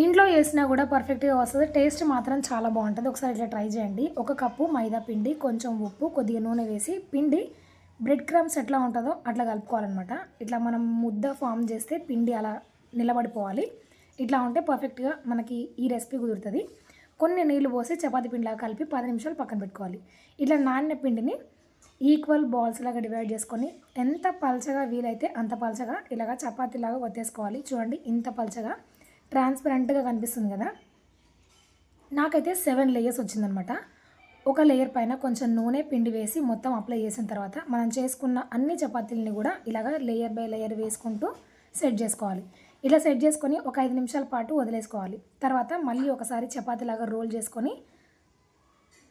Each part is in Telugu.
ఇంట్లో చేసినా కూడా పర్ఫెక్ట్గా వస్తుంది. టేస్ట్ మాత్రం చాలా బాగుంటుంది. ఒకసారి ఇట్లా ట్రై చేయండి. ఒక కప్పు మైదా పిండి కొంచెం ఉప్పు కొద్దిగా నూనె వేసి పిండి బ్రెడ్ క్రమ్స్ ఎట్లా ఉంటుందో అట్లా కలుపుకోవాలన్నమాట. ఇట్లా మనం ముద్ద ఫామ్ చేస్తే పిండి అలా నిలబడిపోవాలి. ఇట్లా ఉంటే పర్ఫెక్ట్గా మనకి ఈ రెసిపీ కుదురుతుంది. కొన్ని నీళ్ళు పోసి చపాతీ పిండిలాగా కలిపి పది నిమిషాలు పక్కన పెట్టుకోవాలి. ఇట్లా నానిన పిండిని ఈక్వల్ బాల్స్ లాగా డివైడ్ చేసుకొని ఎంత పలచగా వీలైతే అంత పలచగా ఇలాగ చపాతీలాగా వత్తేసుకోవాలి చూడండి ఇంత పలచగా ట్రాన్స్పరెంట్గా కనిపిస్తుంది కదా? నాకైతే సెవెన్ లేయర్స్ వచ్చిందనమాట ఒక లేయర్ పైన కొంచెం నూనె పిండి వేసి మొత్తం అప్లై చేసిన తర్వాత మనం చేసుకున్న అన్ని చపాతీలని కూడా ఇలాగ లేయర్ బై లేయర్ వేసుకుంటూ సెట్ చేసుకోవాలి. ఇలా సెట్ చేసుకొని ఒక ఐదు నిమిషాల పాటు వదిలేసుకోవాలి. తర్వాత మళ్ళీ ఒకసారి చపాతీలాగా రోల్ చేసుకొని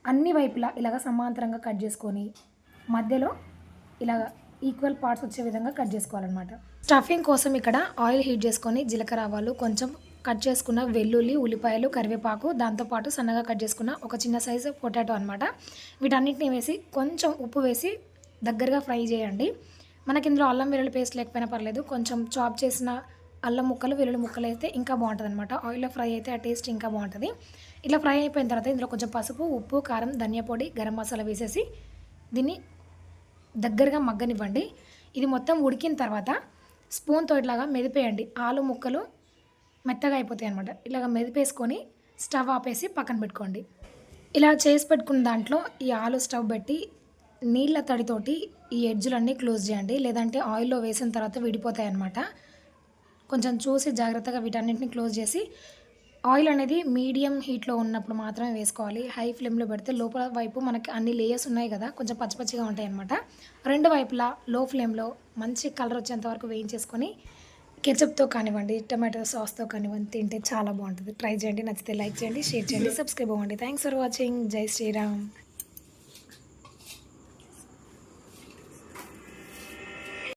అన్ని వైపులా ఇలాగ సమాంతరంగా కట్ చేసుకొని మధ్యలో ఇలాగ ఈక్వల్ పార్ట్స్ వచ్చే విధంగా కట్ చేసుకోవాలన్నమాట. స్టఫింగ్ కోసం ఇక్కడ ఆయిల్ హీట్ చేసుకొని జీలకర్ర ఆవాలు కొంచెం కట్ చేసుకున్న వెల్లుల్లి ఉల్లిపాయలు కరివేపాకు దాంతోపాటు సన్నగా కట్ చేసుకున్న ఒక చిన్న సైజు పొటాటో అనమాట వీటన్నిటిని వేసి కొంచెం ఉప్పు వేసి దగ్గరగా ఫ్రై చేయండి. మనకి ఇందులో అల్లం వెల్లుల్లి పేస్ట్ లేకపోయినా పర్లేదు. కొంచెం చాప్ చేసిన అల్లం ముక్కలు వెల్లుల్లి ముక్కలు అయితే ఇంకా బాగుంటుంది అనమాట ఆయిల్లో ఫ్రై అయితే ఆ టేస్ట్ ఇంకా బాగుంటుంది. ఇట్లా ఫ్రై అయిపోయిన తర్వాత ఇందులో కొంచెం పసుపు ఉప్పు కారం ధనియా పొడి గరం మసాలా వేసేసి దీన్ని దగ్గరగా మగ్గనివ్వండి. ఇది మొత్తం ఉడికిన తర్వాత స్పూన్తో ఇట్లాగా మెదిపేయండి. ఆలు ముక్కలు మెత్తగా అయిపోతాయి అనమాట ఇలాగ మెదిపేసుకొని స్టవ్ ఆపేసి పక్కన పెట్టుకోండి. ఇలా చేసి పెట్టుకున్న దాంట్లో ఈ ఆలు స్టవ్ పెట్టి నీళ్ళ తడితోటి ఈ ఎడ్జులన్నీ క్లోజ్ చేయండి. లేదంటే ఆయిల్లో వేసిన తర్వాత విడిపోతాయి అన్నమాట. కొంచెం చూసి జాగ్రత్తగా వీటన్నింటిని క్లోజ్ చేసి ఆయిల్ అనేది మీడియం హీట్లో ఉన్నప్పుడు మాత్రమే వేసుకోవాలి. హై ఫ్లేమ్లో పెడితే లోపల వైపు మనకి అన్ని లేయర్స్ ఉన్నాయి కదా కొంచెం పచ్చిపచ్చిగా ఉంటాయి అనమాట రెండు వైపులా లో ఫ్లేమ్లో మంచి కలర్ వచ్చేంత వరకు వేయించేసుకొని కెచప్తో కానివ్వండి టమాటో సాస్తో కానివ్వండి తింటే చాలా బాగుంటుంది. ట్రై చేయండి నచ్చితే లైక్ చేయండి షేర్ చేయండి సబ్స్క్రైబ్ అవ్వండి. థ్యాంక్స్ ఫర్ వాచింగ్ జై శ్రీరామ్.